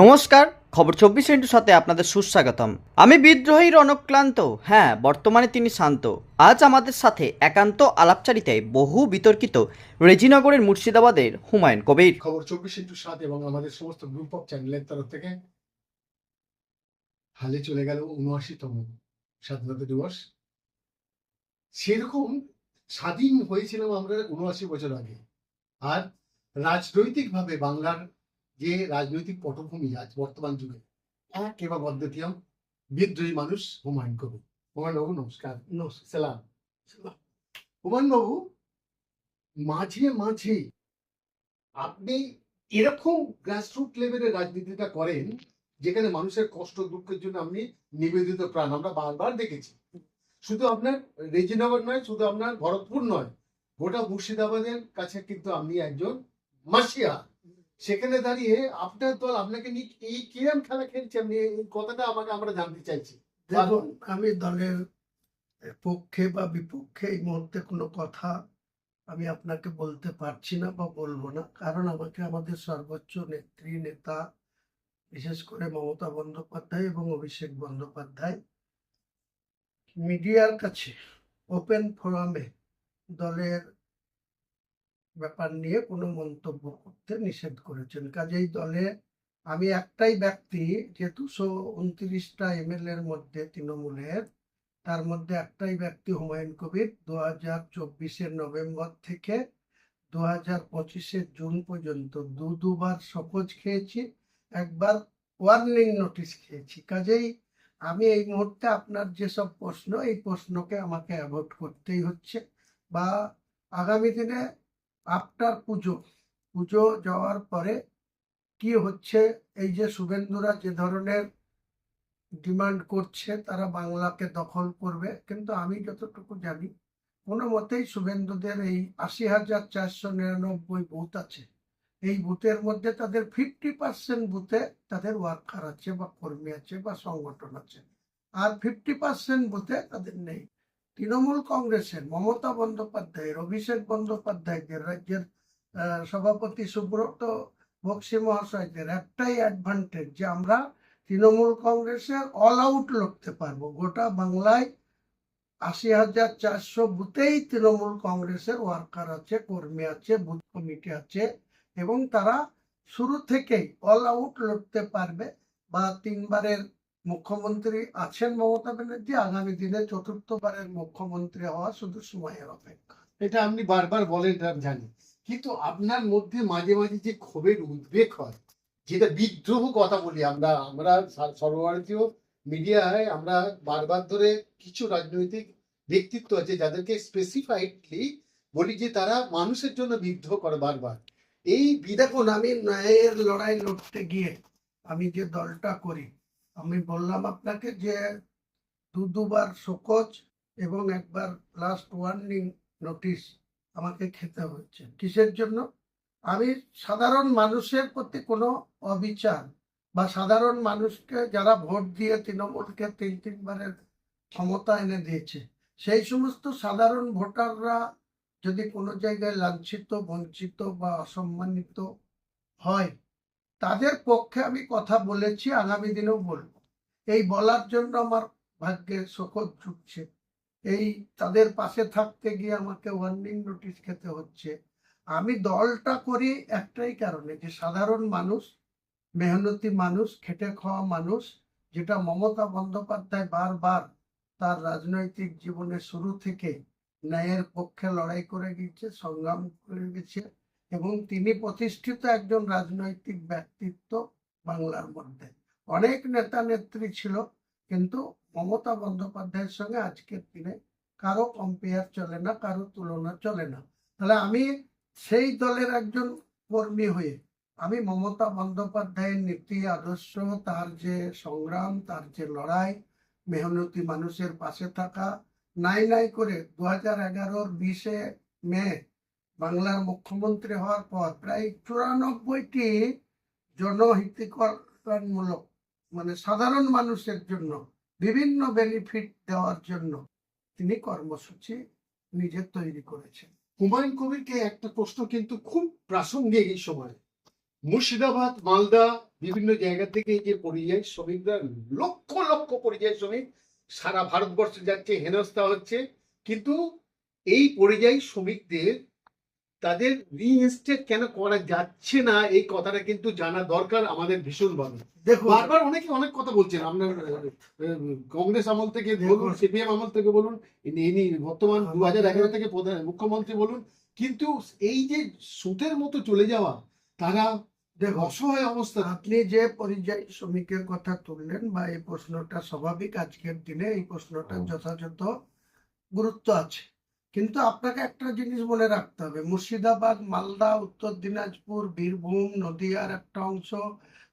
নমস্কার, খবর চব্বিশ ইন্টুর সাথে আপনাদের সুস্বাগতম। আমি বিদ্রোহী অনক্লান্ত হ্যাঁ বর্তমানে তিনি শান্ত। আজ আমাদের সাথে একান্ত আলাপচারিতায় বহু বিতর্কিত রেজিনগরের মুর্শিদাবাদের হুমায়ুন কবির। খবর চব্বিশ ইন্টু সাত এবং আমাদের সমস্ত গ্রুপ অফ চ্যানেলের তরফ থেকে হালে চলে গেল উনআশিতম স্বাধীনতা দিবস। সেরকম স্বাধীন হয়েছিলাম আমরা উনআশি বছর আগে। আর রাজনৈতিকভাবে বাংলার যে রাজনৈতিক পটভূমি আজ বর্তমান যুগে এক এবার বদ্ধতিয়াম বিদ্রোহী মানুষ হুমায়ুন কবির। হুমায়ুন বাবু নমস্কার। নমস্কার। সালাম। হুমায়ুন বাবু মাঝে মাঝে আপনি এরকম গ্রাসরুট লেভেলের রাজনীতিটা করেন যেখানে মানুষের কষ্ট দুঃখের জন্য আপনি নিবেদিত প্রাণ। আমরা বারবার দেখেছি। শুধু আপনার রেজিনগর নয় শুধু আপনার ভরতপুর নয় গোটা মুর্শিদাবাদের কাছে কিন্তু আপনি একজন মাসিয়া সেখানে দাঁড়িয়ে আপনার দল আপনাকে নিয়ে এই কিরম খেলা খেলছে আপনি? এই কথাটা আমাকে আমরা জানতে চাইছি। দেখুন, আমি দলের পক্ষে বা বিপক্ষে এই মুহূর্তে কোনো কথা আমি আপনাকে বলতে পারছি না বা বলব না। কারণ আমাকে আমাদের সর্বোচ্চ নেত্রী, নেতা, বিশেষ করে মমতা বন্দ্যোপাধ্যায় এবং অভিষেক বন্দ্যোপাধ্যায় মিডিয়ার কাছে ওপেন ফোরামে দলের ব্যাপার নিয়ে কোনো মন্তব্য করতে নিষেধ করেছেন। কাজেই দলে আমি একটাই ব্যক্তি যে দুশো উনত্রিশটা এমএলএ এর মধ্যে তৃণমূলের, তার মধ্যে একটাই ব্যক্তি হুমায়ুন কবির। দু হাজার চব্বিশের নভেম্বর থেকে দু হাজার পঁচিশের জুন পর্যন্ত দু দুবার শপথ খেয়েছি, একবার ওয়ার্নিং নোটিশ খেয়েছি। কাজেই আমি এই মুহূর্তে আপনার যেসব প্রশ্ন, এই প্রশ্নকে আমাকে অ্যাভয়েড করতেই হচ্ছে বা আগামী দিনে আফটার পুজো। পুজো যাওয়ার পরে কি হচ্ছে? এই যে শুভেন্দুরা যে ধরনের ডিমান্ড করছে, তারা বাংলাকে দখল করবে। কিন্তু আমি যতটুকু জানি, কোনো মতেই শুভেন্দুদের এই আশি হাজার চারশো নিরানব্বই বুথ আছে। এই বুথের মধ্যে তাদের ফিফটি পার্সেন্ট বুথে তাদের ওয়ার্কার আছে বা কর্মী আছে বা সংগঠন আছে। আর ফিফটি পার্সেন্ট বুথে তাদের নেই। তৃণমূল কংগ্রেসের মমতা বন্দ্যোপাধ্যায়ের, অভিষেক বন্দ্যোপাধ্যায়দের রাজ্যের সভাপতি সুব্রত বক্সি মহাশয়দের একটাই অ্যাডভান্টেজ যে আমরা তৃণমূল কংগ্রেসের অল আউট লড়তে পারব। গোটা বাংলায় আশি হাজার চারশো বুথেই তৃণমূল কংগ্রেসের ওয়ার্কার আছে, কর্মী আছে, বুথ কমিটি আছে এবং তারা শুরু থেকেই অল আউট লড়তে পারবে বা তিনবারের মুখ্যমন্ত্রী আছেন মমতা ব্যানার্জি, আগামী দিনে চতুর্থবারের মুখ্যমন্ত্রী হওয়া শুধু সময়ের অপেক্ষা। এটা আপনি বারবার বলেন আমি জানি। কিন্তু আপনার মধ্যে মাঝে মাঝে যে ক্ষোভের উদ্বেগ হয়, যেটা বিদ্রোহ কথা বলি আমরা আমরা সর্বভারতীয় মিডিয়ায় আমরা বারবার ধরে কিছু রাজনৈতিক ব্যক্তিত্ব আছে যাদেরকে স্পেসিফাইডলি বলি যে তারা মানুষের জন্য বিদ্রোহ করে বারবার। এই বিদা দেখুন আমি ন্যায়ের লড়াই লড়তে গিয়ে আমি যে দলটা করি আমি বললাম আপনাকে যে দু দুবার শোকজ এবং একবার লাস্ট ওয়ার্নিং নোটিশ আমাকে খেতে হচ্ছে কিসের জন্য? আমি সাধারণ মানুষের প্রতি কোনো অবিচার বা সাধারণ মানুষকে যারা ভোট দিয়ে তৃণমূলকে তিন তিনবারের ক্ষমতা এনে দিয়েছে, সেই সমস্ত সাধারণ ভোটাররা যদি কোনো জায়গায় লাঞ্ছিত, বঞ্চিত বা অসম্মানিত হয় তাদের পক্ষে আমি কথা বলেছি, আগামী দিনেও বলব। এই বলার জন্য আমার ভাগ্যে শোকত ঝুঁকছে এই তাদের পাশে থাকতে গিয়ে আমাকে ওয়ার্নিং নোটিশ খেতে হচ্ছে। আমি দলটা করি একটাই কারণে, যে সাধারণ মানুষ, মেহনতি মানুষ, খেটে খাওয়া মানুষ, যেটা মমতা বন্দ্যোপাধ্যায় বারবার তার রাজনৈতিক জীবনের শুরু থেকে ন্যায়ের পক্ষে লড়াই করে গেছে সংগ্রাম করে গেছে এবং তিনি প্রতিষ্ঠিত একজন রাজনৈতিক ব্যক্তিত্ব বাংলার মধ্যে। অনেক নেতা নেত্রী ছিল, কিন্তু মমতা বন্দ্যোপাধ্যায়ের সঙ্গে আজকের দিনে কারও কম্পেয়ার চলে না, কারও তুলনা চলে না। তাহলে আমি সেই দলের একজন কর্মী হয়ে, আমি মমতা বন্দ্যোপাধ্যায়ের নীতি, আদর্শ, তার যে সংগ্রাম, তার যে লড়াই, মেহনতি মানুষের পাশে থাকা, নাই নাই করে দু হাজার এগারোর বিশে মে বাংলার মুখ্যমন্ত্রী হওয়ার পর প্রায় চুরানব্বইটি জনহিতকরণমূলক মানে সাধারণ মানুষের জন্য, বিভিন্ন বেনিফিট দেওয়ার জন্য তিনি কর্মসূচি নিজে তৈরি করেছেন। হুমায়ুন কবিরকে একটা প্রশ্ন কিন্তু খুব প্রাসঙ্গিক এই সময়। মুর্শিদাবাদ, মালদা, বিভিন্ন জায়গা থেকে যে পরিযায়ী শ্রমিকরা, লক্ষ লক্ষ পরিযায়ী শ্রমিক সারা ভারতবর্ষে যাচ্ছে, হেনস্থা হচ্ছে। কিন্তু এই পরিযায়ী শ্রমিকদের তাদের রিইনস্টেট কেন করা যাচ্ছে না এই কথাটা কিন্তু জানা দরকার আমাদের ভীষণভাবে দেখুন। বারবার অনেকে অনেক কথা বলছেন আপনার কংগ্রেস আমল থেকে বলুন সিপিএম আমল থেকে বলুন ইনি বর্তমান দু হাজার এগারো থেকে প্রধান মুখ্যমন্ত্রী বলুন কিন্তু এই যে সুতের মতো চলে যাওয়া তারা অসহায় অবস্থা। আপনি যে পরিযায়ী শ্রমিকের কথা তুললেন বা এই প্রশ্নটা স্বাভাবিক আজকের দিনে এই প্রশ্নটার হুম। যথাযথ গুরুত্ব আছে। কিন্তু আপনাকে একটা জিনিস মনে রাখতে হবে মুর্শিদাবাদ মালদা উত্তর দিনাজপুর বীরভূম নদিয়ার একটা অংশ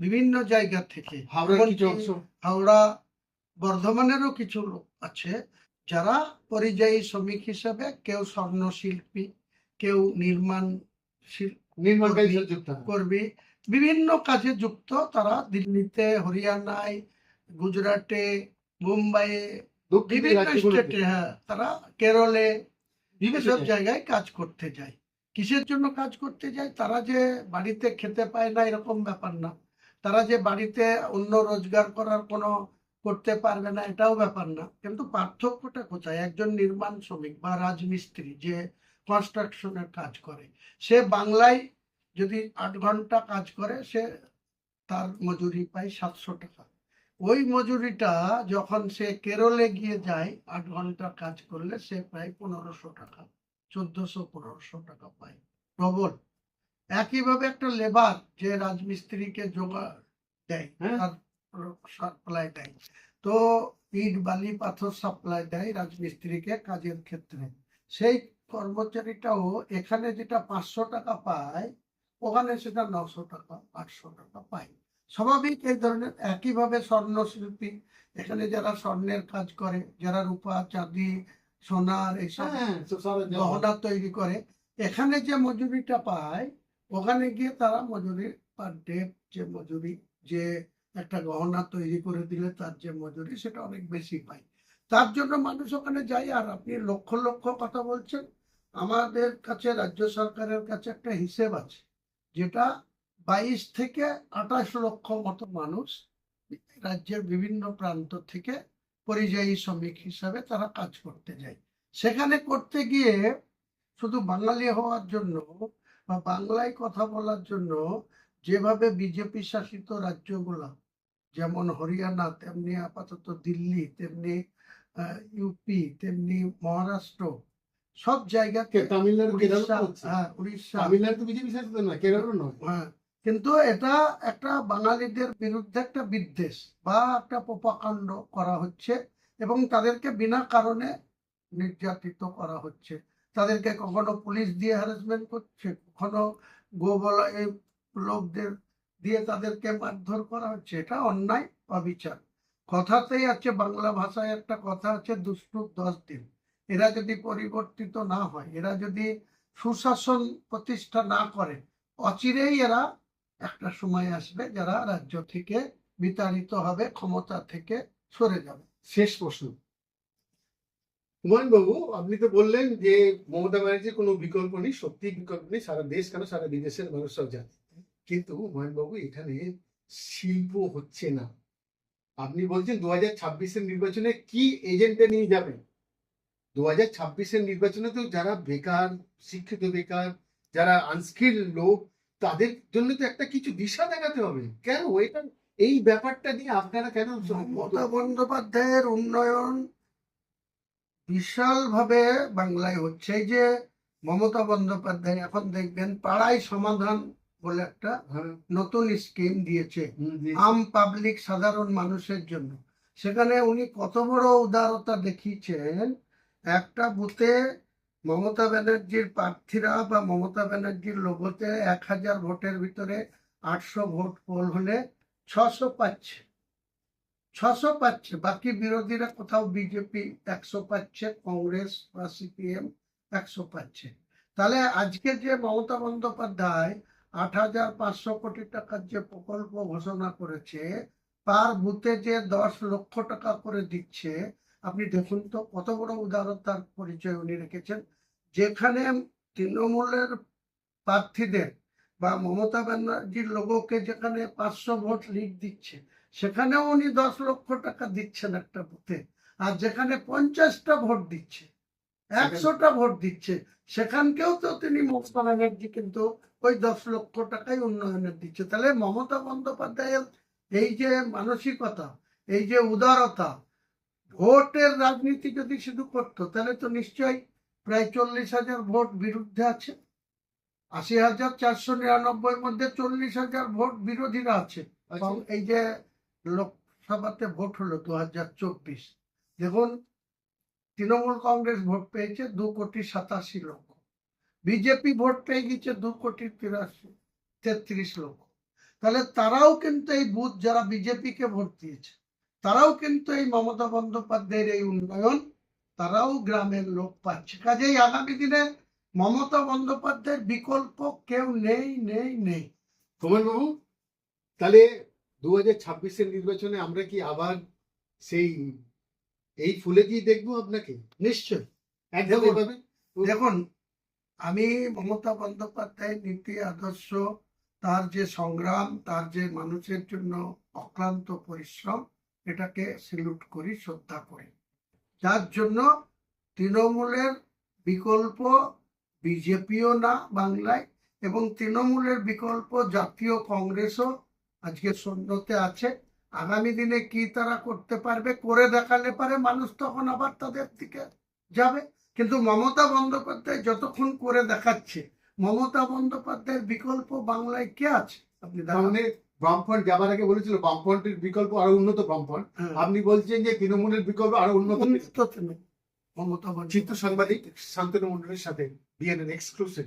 বিভিন্ন জায়গা থেকে হাওড়া বর্ধমানেরও কিছু লোক আছে যারা পরিযায়ী শ্রমিক হিসেবে কেউ স্বর্ণ শিল্পী কেউ নির্মাণ কর্মী- যুক্ত হয়। বিভিন্ন কাজে যুক্ত তারা দিল্লিতে হরিয়ানায় গুজরাটে মুম্বাইয়ে বিভিন্ন স্টেটে হ্যাঁ তারা কেরলে এসব জায়গায়। কাজ করতে যায় কিসের জন্য কাজ করতে যায় তারা যে বাড়িতে খেতে পায় না এরকম ব্যাপার না। তারা যে বাড়িতে অন্য রোজগার করার কোনো করতে পারবে না এটাও ব্যাপার না। কিন্তু পার্থক্যটা কোথায়? একজন নির্মাণ শ্রমিক বা রাজমিস্ত্রি যে কনস্ট্রাকশনের কাজ করে সে বাংলায় যদি আট ঘণ্টা কাজ করে সে তার মজুরি পায় সাতশো টাকা। ওই মজুরিটা যখন সে কেরলে গিয়ে যায় আট ঘণ্টা কাজ করলে সে প্রায় পনেরোশো টাকা চোদ্দশো পনেরোশো টাকা পায়। ডবল একইভাবে একটা লেবার যে রাজমিস্ত্রিকে জোগাড় দেয় হ্যাঁ। সাপ্লাই দেয়। তো ইট বালি পাথর সাপ্লাই দেয় রাজমিস্ত্রিকে কাজের ক্ষেত্রে। সেই কর্মচারীটাও এখানে যেটা পাঁচশো টাকা পায় ওখানে সেটা নশো টাকা আটশো টাকা পায়। স্বাভাবিক এই ধরনের একইভাবে স্বর্ণ শিল্পী এখানে যারা স্বর্ণের কাজ করে যারা রূপা চাঁদি সোনার এইসব হ্যাঁ, যাওয়া। গহনা তৈরি করে এখানে যে মজুরিটা পায় ওখানে গিয়ে তারা মজুরি পার ডে যে মজুরি যে একটা গহনা তৈরি করে দিলে তার যে মজুরি সেটা অনেক বেশি পায় তার জন্য মানুষ ওখানে যায় আর আপনি লক্ষ লক্ষ কথা বলছেন আমাদের কাছে রাজ্য সরকারের কাছে একটা হিসেব আছে যেটা বাইশ থেকে আঠাশ লক্ষ মতো মানুষ রাজ্যের বিভিন্ন প্রান্ত থেকে পরিযায়ী শ্রমিক হিসাবে তারা কাজ করতে যায়। সেখানে করতে গিয়ে শুধু বাঙালি হওয়ার জন্য বা বাংলায় কথা বলার জন্য যেভাবে বিজেপি শাসিত রাজ্যগুলো যেমন হরিয়ানা তেমনি আপাতত দিল্লি তেমনি ইউপি তেমনি মহারাষ্ট্র সব জায়গাতে তামিলনাড়ু উড়িষ্যা হ্যাঁ উড়িষ্যা। তামিলনাড়ু তো বিজেপি শাসিত না কেরলও নয়। হ্যাঁ কিন্তু এটা একটা বাঙালিদের বিরুদ্ধে একটা বিদ্বেষ বা একটা পোপাকাণ্ড করা হচ্ছে এবং তাদেরকে বিনা কারণে নির্যাতিত করা হচ্ছে। তাদেরকে কখনো পুলিশ দিয়ে হ্যারাসমেন্ট করছে, কখনো গোবলয়ে লোকদের দিয়ে তাদেরকে মারধর করা হচ্ছে, এটা অন্যায় অবিচার কথাতেই আছে, বাংলা ভাষায় একটা কথা আছে, দুষ্টু দশ দিন। এরা যদি পরিবর্তিত না হয়, এরা যদি সুশাসন প্রতিষ্ঠা না করে, অচিরেই এরা একটা সময় আসবে যারা রাজ্য থেকে বিতাড়িত হবে, ক্ষমতা থেকে সরে যাবে। শেষ প্রশ্ন। হুমায়ুন বাবু আপনি তো বললেন যে মমতা ব্যানার্জির কোনো বিকল্প নেই সত্যি বিকল্প নেই, সারা দেশ কেন সারা বিদেশের মানুষরাও জানে। কিন্তু হুমায়ুন বাবু এখানে শিল্প হচ্ছে না। আপনি বলছেন দু হাজার ছাব্বিশের নির্বাচনে কি এজেন্ডা নিয়ে যাবেন দু হাজার ছাব্বিশের নির্বাচনে তো যারা বেকার, শিক্ষিত বেকার, যারা আনস্কিল লোক তাদের জন্য তো একটা কিছু দিশা দেখাতে হবে। কেন? এটা এই ব্যাপারটা নিয়ে আপনারা কেন মমতা বন্দ্যোপাধ্যায়ের উন্নয়ন বিশালভাবে বাংলায় হচ্ছে যে মমতা বন্দ্যোপাধ্যায় এখন দেখবেন পাড়ায় সমাধান বলে একটা হ্যাঁ, নতুন স্কিম দিয়েছে। আম পাবলিক সাধারণ মানুষের জন্য। সেখানে উনি কত বড় উদারতা দেখিয়েছেন একটা বুথে মমতা ব্যানার্জির প্রার্থীরা বা মমতা ব্যানার্জির লোগোতে এক হাজার ভোটের ভিতরে আটশো ভোট পোল হলে ছশো পাচ্ছে। ছশো পাচ্ছে। বাকি বিরোধীরা কোথাও বিজেপি একশো পাচ্ছে, কংগ্রেস বা সিপিএম একশো পাচ্ছে। তাহলে আজকে যে মমতা বন্দ্যোপাধ্যায় আট হাজার পাঁচশো কোটি টাকার যে প্রকল্প ঘোষণা করেছে পার বুথে যে দশ লক্ষ টাকা করে দিচ্ছে, আপনি দেখুন তো কত বড় উদারতার পরিচয় উনি রেখেছেন। যেখানে তৃণমূলের প্রার্থীদের বা মমতা ব্যানার্জির লোগোকে যেখানে পাঁচশো ভোট লিড দিচ্ছে, সেখানেও উনি দশ লক্ষ টাকা দিচ্ছেন একটা বুথে। আর যেখানে পঞ্চাশটা ভোট দিচ্ছে, একশোটা ভোট দিচ্ছে, সেখানকেও তো তিনি মমতা ব্যানার্জি কিন্তু ওই দশ লক্ষ টাকাই উন্নয়নের দিচ্ছে। তাহলে মমতা বন্দ্যোপাধ্যায়ের এই যে মানসিকতা, এই যে উদারতা, ভোটের রাজনীতি যদি শুধু করতো, তাহলে তো নিশ্চয়ই প্রায় চল্লিশ হাজার ভোট বিরুদ্ধে আছে। আশি হাজার চারশো নিরানব্বই মধ্যে চল্লিশ হাজার ভোট বিরোধীরা আছে। এবং এই যে লোকসভাতে ভোট হলো দু হাজার চব্বিশ দেখুন তৃণমূল কংগ্রেস ভোট পেয়েছে দু কোটি সাতাশি লক্ষ। বিজেপি ভোট পেয়ে গেছে দু কোটি তিরাশি তেত্রিশ লক্ষ। তাহলে তারাও কিন্তু এই বুথ যারা বিজেপিকে ভোট দিয়েছে তারাও কিন্তু এই মমতা বন্দ্যোপাধ্যায়ের এই উন্নয়ন তারাও গ্রামের লোক পাচ্ছে। কাজেই আগামী দিনে মমতা বন্দ্যোপাধ্যায়ের বিকল্প কেউ নেই নেই নেই। তোমার বাবু তাহলে দু হাজার ছাব্বিশের নির্বাচনে আমরা কি আবার সেই এই ফুলে কি দেখব আপনাকে? নিশ্চয় একদম দেখুন আমি মমতা বন্দ্যোপাধ্যায়ের নীতি আদর্শ তার যে সংগ্রাম তার যে মানুষের জন্য অক্লান্ত পরিশ্রম এটাকে সেলুট করি শ্রদ্ধা করি। যার জন্য তৃণমূলের বিকল্প বিজেপিও না বাংলায় এবং তৃণমূলের বিকল্প জাতীয় কংগ্রেসও আজকে শূন্যতে আছে। আগামী দিনে কি তারা করতে পারবে, করে দেখালে পারে, মানুষ তখন আবার তাদের দিকে যাবে। কিন্তু মমতা বন্দ্যোপাধ্যায় যতক্ষণ করে দেখাচ্ছে, মমতা বন্দ্যোপাধ্যায়ের বিকল্প বাংলায় কে আছে? আপনি। মানে বামফ্রন্ট যাবার আগে বলেছিল বামফ্রন্টের বিকল্প আরও উন্নত বামফ্রন্ট। হ্যাঁ। আপনি বলছেন যে তৃণমূলের বিকল্প আরও উন্নত। চিত্র সাংবাদিক শান্তনু মন্ডলের সাথে বিএনএন এক্সক্লুসিভ